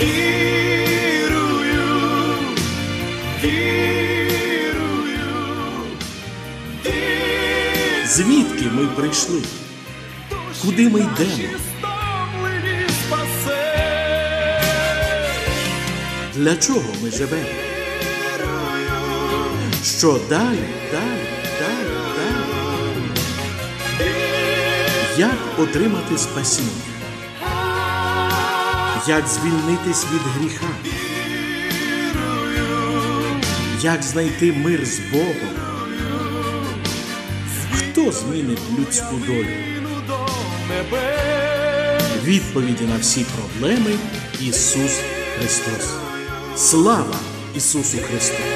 Вірую, вірую, вірую. Звідки ми прийшли? Куди ми йдемо? Для чого ми живемо? Що далі, далі, далі, далі? Як отримати спасіння? Як звільнитись від гріха? Як знайти мир з Богом? Хто змінить людську долю? Відповіді на всі проблеми Ісус Христос. Слава Ісусу Христу!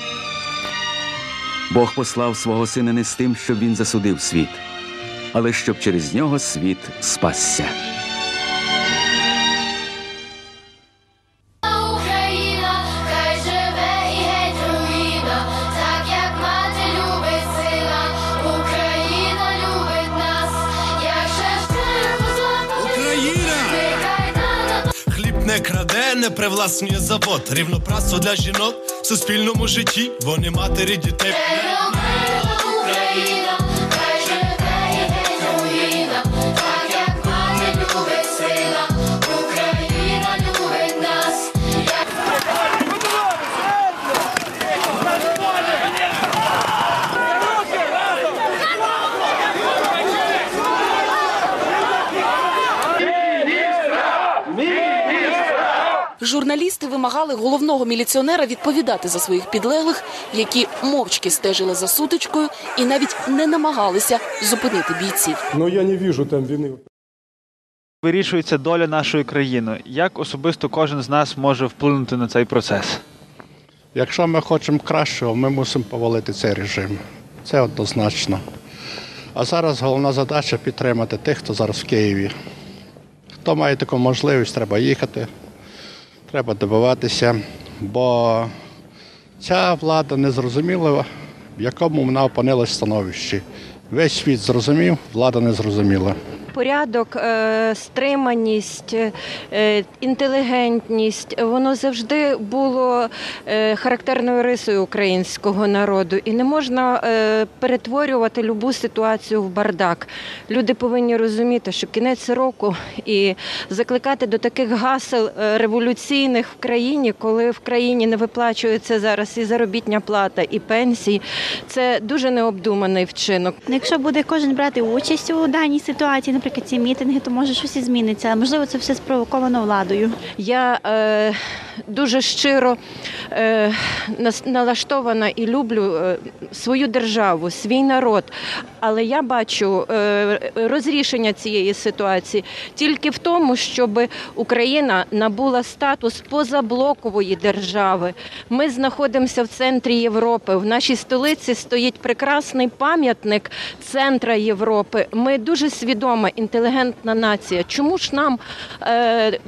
Бог послав свого сина не з тим, щоб він засудив світ, але щоб через нього світ спасся. Україна, хай живе і геть руїна, так як мати любить сина, Україна любить нас, як же ж Україна! Хліб не краде, не привласнює завод. Рівноправство для жінок в суспільному житті. Вони матері дітей. Журналісти вимагали головного міліціонера відповідати за своїх підлеглих, які мовчки стежили за сутичкою і навіть не намагалися зупинити бійців. Но я не вижу там вины. Вирішується доля нашої країни. Як особисто кожен з нас може вплинути на цей процес? Якщо ми хочемо кращого, ми мусимо повалити цей режим. Це однозначно. А зараз головна задача підтримати тих, хто зараз в Києві. Хто має таку можливість, треба їхати, треба добиватися, бо ця влада не зрозуміла, в якому вона опинилась становищі. Весь світ зрозумів, влада не зрозуміла. Порядок, е, стриманість, е, інтелігентність воно завжди було е, характерною рисою українського народу, і не можна перетворювати любу ситуацію в бардак. Люди повинні розуміти, що кінець року і закликати до таких гасел революційних в країні, коли в країні не виплачується зараз і заробітня плата, і пенсії, це дуже необдуманий вчинок. Ну, Якщо буде кожен брати участь у даній ситуації, наприклад, ці мітинги, то може щось і зміниться. Можливо, це все спровоковано владою. Я е, дуже щиро е, налаштована і люблю е, свою державу, свій народ. Але я бачу е, розрішення цієї ситуації тільки в тому, щоб Україна набула статус позаблокової держави. Ми знаходимося в центрі Європи. В нашій столиці стоїть прекрасний пам'ятник центра Європи. Ми дуже свідома, інтелігентна нація. Чому ж нам е,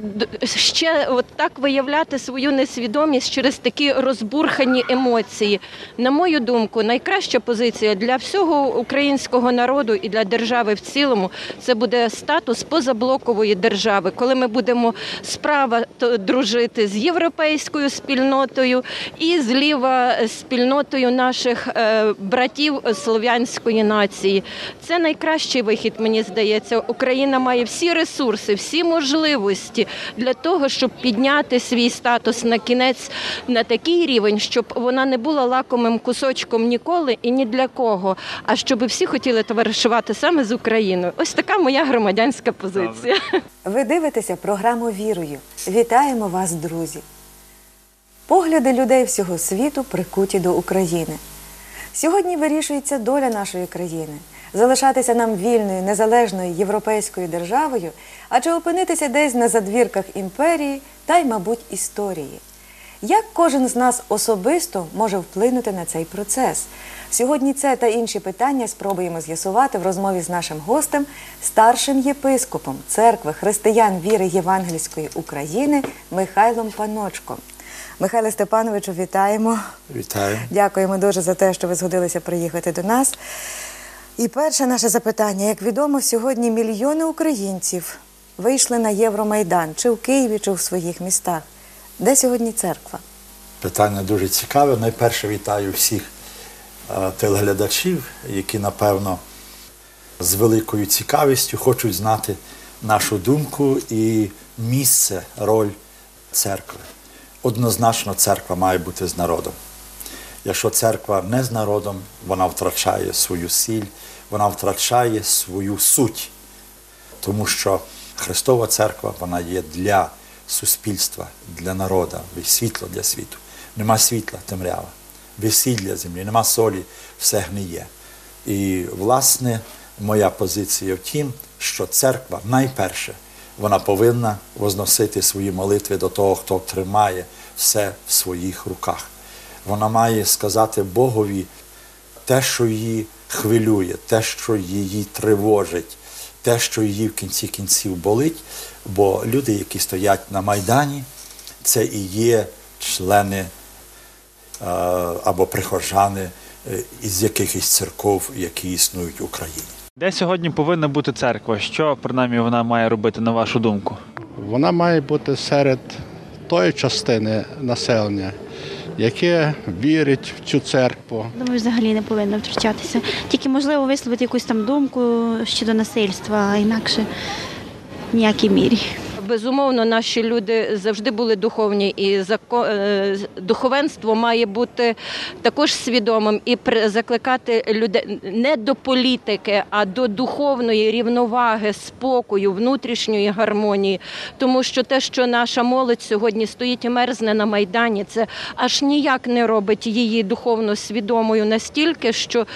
ще от так виявляти свою несвідомість через такі розбурхані емоції. На мою думку, найкраща позиція для всього українського народу і для держави в цілому це буде статус позаблокової держави, коли ми будемо справа дружити з європейською спільнотою і зліва спільнотою наших е, братів слов'янської нації. Це найкращий вихід, мені здається. Україна має всі ресурси, всі можливості для того, щоб підняти свій статус на кінець на такий рівень, щоб вона не була лакомим кусочком ніколи і ні для кого, а щоб всі хотіли товаришувати саме з Україною. Ось така моя громадянська позиція. Ви дивитеся програму Вірою. Вітаємо вас, друзі. Погляди людей всього світу прикуті до України. Сьогодні вирішується доля нашої країни залишатися нам вільною, незалежною європейською державою, а чи опинитися десь на задвірках імперії та й, мабуть, історії. Як кожен з нас особисто може вплинути на цей процес? Сьогодні це та інші питання спробуємо з'ясувати в розмові з нашим гостем, старшим єпископом церкви християн віри Євангельської України Михайлом Паночком. Михайло Степановичу, вітаємо. Вітаю. Дякуємо дуже за те, що ви згодилися приїхати до нас. І перше наше запитання: як відомо, сьогодні мільйони українців вийшли на Євромайдан, чи в Києві, чи в своїх містах. Де сьогодні церква? Питання дуже цікаве. Найперше вітаю всіх е, телеглядачів, які, напевно, з великою цікавістю хочуть знати нашу думку і місце, роль церкви. Однозначно, церква має бути з народом. Якщо церква не з народом, вона втрачає свою сіль, вона втрачає свою суть. Тому що Христова церква вона є для суспільства, для народу, світло для світу. Нема світла, темрява, весілля землі, нема солі, все гниє. І, власне, моя позиція в тім, що церква найперше вона повинна возносити свої молитви до того, хто тримає все в своїх руках. Вона має сказати Богові те, що її хвилює, те, що її тривожить, те, що її в кінці кінців болить. Бо люди, які стоять на Майдані, це і є члени е, або прихожани е, із якихось церков, які існують в Україні. Де сьогодні повинна бути церква? Що принаймні вона має робити на вашу думку? Вона має бути серед тої частини населення, яке вірить в цю церкву. Думаю, взагалі не повинно втручатися. Тільки можливо висловити якусь там думку щодо насильства, а інакше в ніякій мірі. Безумовно, наші люди завжди були духовні, і зако- е, духовенство має бути також свідомим і закликати людей не до політики, а до духовної рівноваги, спокою, внутрішньої гармонії. Тому що те, що наша молодь сьогодні стоїть і мерзне на майдані, це аж ніяк не робить її духовно свідомою настільки, що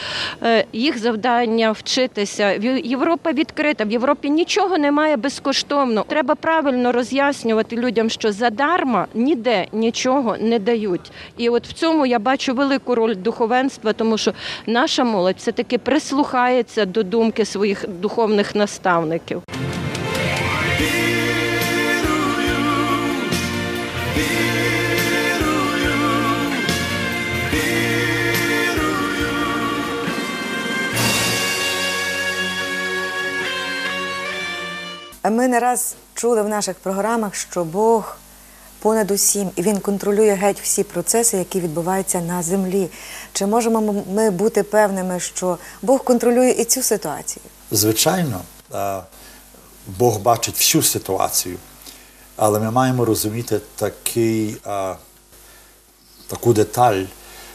е, їх завдання вчитися. Європа відкрита, в Європі нічого немає безкоштовно. Треба правильно роз'яснювати людям, що задарма ніде нічого не дають. І от в цьому я бачу велику роль духовенства, тому що наша молодь все таки прислухається до думки своїх духовних наставників. Ми не раз чули в наших програмах, що Бог понад усім, і Він контролює геть всі процеси, які відбуваються на землі. Чи можемо ми бути певними, що Бог контролює і цю ситуацію? Звичайно, Бог бачить всю ситуацію, але ми маємо розуміти такий, таку деталь,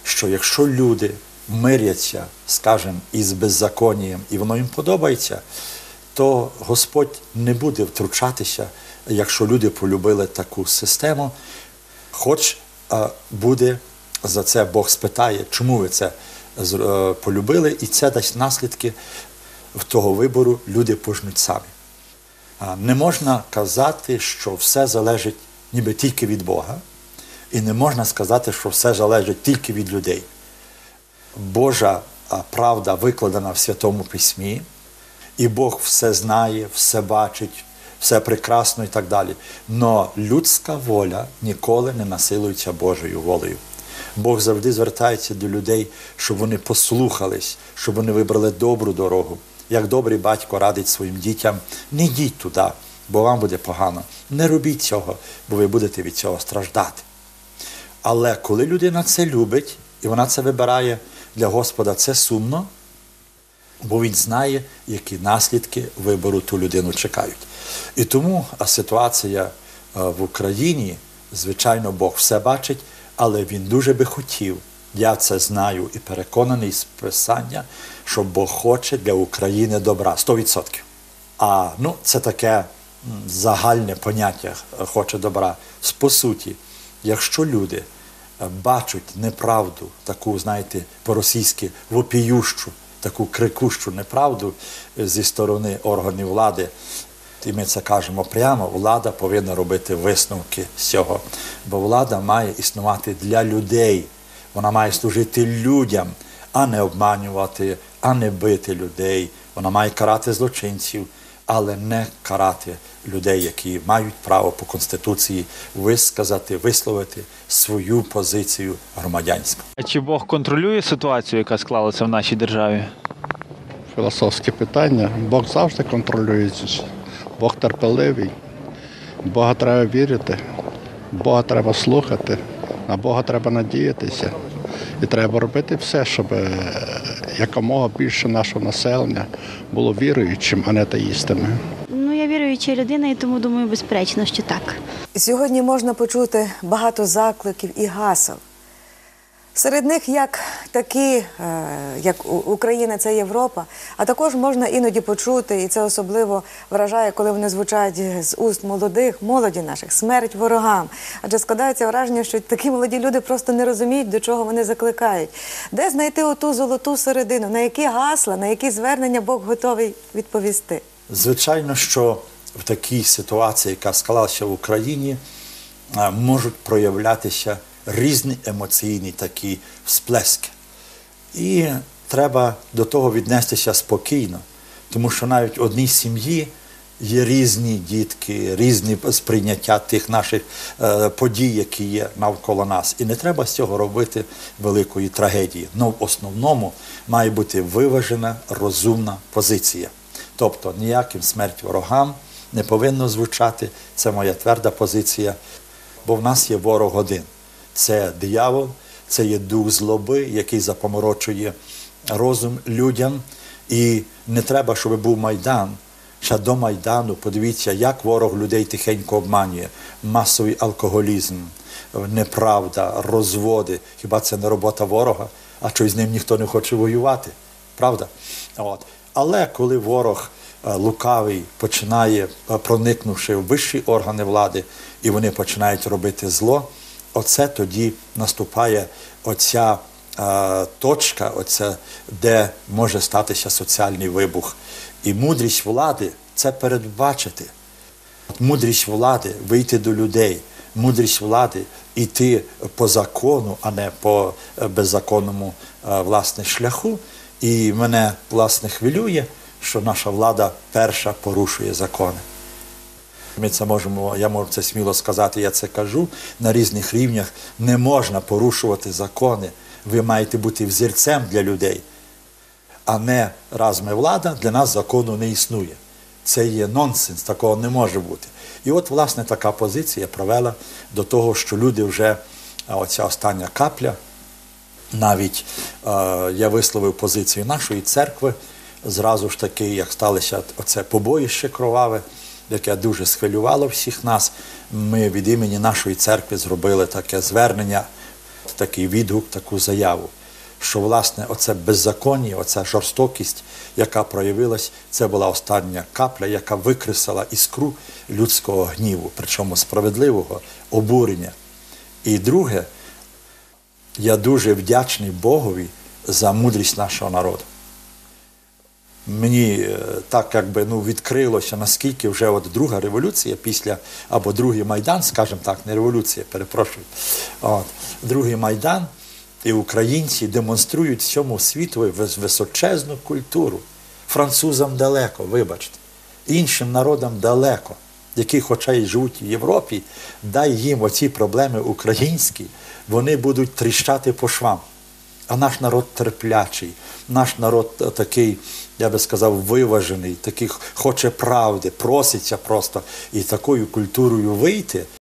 що якщо люди миряться, скажімо, із беззаконням, і воно їм подобається, то Господь не буде втручатися, якщо люди полюбили таку систему, хоч буде за це Бог спитає, чому ви це е, полюбили, і це дасть наслідки того вибору люди пожнуть самі. Не можна казати, що все залежить ніби тільки від Бога, і не можна сказати, що все залежить тільки від людей. Божа правда викладена в Святому Письмі, і Бог все знає, все бачить, все прекрасно і так далі. Но людська воля ніколи не насилується Божою волею. Бог завжди звертається до людей, щоб вони послухались, щоб вони вибрали добру дорогу. Як добрий батько радить своїм дітям, не йдіть туди, бо вам буде погано. Не робіть цього, бо ви будете від цього страждати. Але коли людина це любить і вона це вибирає для Господа, це сумно, бо він знає, які наслідки вибору ту людину чекають. І тому ситуація в Україні, звичайно, Бог все бачить, але він дуже би хотів. Я це знаю і переконаний з писання, що Бог хоче для України добра 100%. А ну, це таке загальне поняття е, хоче добра. По суті, якщо люди е, бачать неправду, таку, знаєте, по-російськи вопіющу, таку крикущу неправду е, зі сторони органів влади, і ми це кажемо прямо, влада повинна робити висновки з цього. Бо влада має існувати для людей. Вона має служити людям, а не обманювати, а не бити людей. Вона має карати злочинців, але не карати людей, які мають право по Конституції висказати, висловити свою позицію громадянську. А чи Бог контролює ситуацію, яка склалася в нашій державі? Філософське питання. Бог завжди контролює. Бог терпеливий. Бога треба вірити, Бога треба слухати, на Бога треба надіятися. І треба робити все, щоб е, якомога більше нашого населення було віруючим, а не таїстами. Ну, я віруюча людина, і тому думаю, безперечно, що так. Сьогодні можна почути багато закликів і гасел. Серед них як такі, е, як Україна це Європа, а також можна іноді почути, і це особливо вражає, коли вони звучать з уст молодих, молоді наших, смерть ворогам. Адже складається враження, що такі молоді люди просто не розуміють, до чого вони закликають. Де знайти оту золоту середину, на які гасла, на які звернення Бог готовий відповісти? Звичайно, що в такій ситуації, яка склалася в Україні, е, можуть проявлятися різні емоційні такі всплески. І треба до того віднестися спокійно, тому що навіть в одній сім'ї є різні дітки, різні сприйняття тих наших е, подій, які є навколо нас. І не треба з цього робити великої трагедії. Ну, в основному має бути виважена, розумна позиція. Тобто ніяким смерть ворогам не повинно звучати. Це моя тверда позиція. Бо в нас є ворог один. Це диявол, це є дух злоби, який запоморочує розум людям. І не треба, щоб був Майдан. Ще до Майдану, подивіться, як ворог людей тихенько обманює. Масовий алкоголізм, неправда, розводи. Хіба це не робота ворога? А що з ним ніхто не хоче воювати? Правда? От. Але коли ворог е, лукавий починає, е, проникнувши в вищі органи влади, і вони починають робити зло, оце тоді наступає оця е, точка, оце, де може статися соціальний вибух. І мудрість влади це передбачити. Мудрість влади вийти до людей, мудрість влади йти по закону, а не по е, беззаконному е, власне шляху. І мене власне хвилює, що наша влада перша порушує закони. Ми це можемо, я можу це сміло сказати, я це кажу на різних рівнях. Не можна порушувати закони. Ви маєте бути взірцем для людей, а не раз ми влада, для нас закону не існує. Це є нонсенс, такого не може бути. І от, власне, така позиція провела до того, що люди вже, оця остання капля, навіть е, я висловив позицію нашої церкви, зразу ж таки, як сталося оце побоїще кроваве, яке дуже схвилювало всіх нас. Ми від імені нашої церкви зробили таке звернення, такий відгук, таку заяву. Що власне оце беззаконня, оця жорстокість, яка проявилась, це була остання капля, яка викресала іскру людського гніву, причому справедливого обурення. І друге, я дуже вдячний Богові за мудрість нашого народу. Мені е, так якби ну, відкрилося, наскільки вже от друга революція після, або другий Майдан, скажімо так, не революція, перепрошую. От, другий Майдан, і українці демонструють всьому світу височезну культуру. Французам далеко, вибачте, іншим народам далеко. які, хоча й живуть в Європі, дай їм оці проблеми українські, вони будуть тріщати по швам. А наш народ терплячий, наш народ е, такий, я би сказав, виважений, такий хоче правди, проситься просто і такою культурою вийти.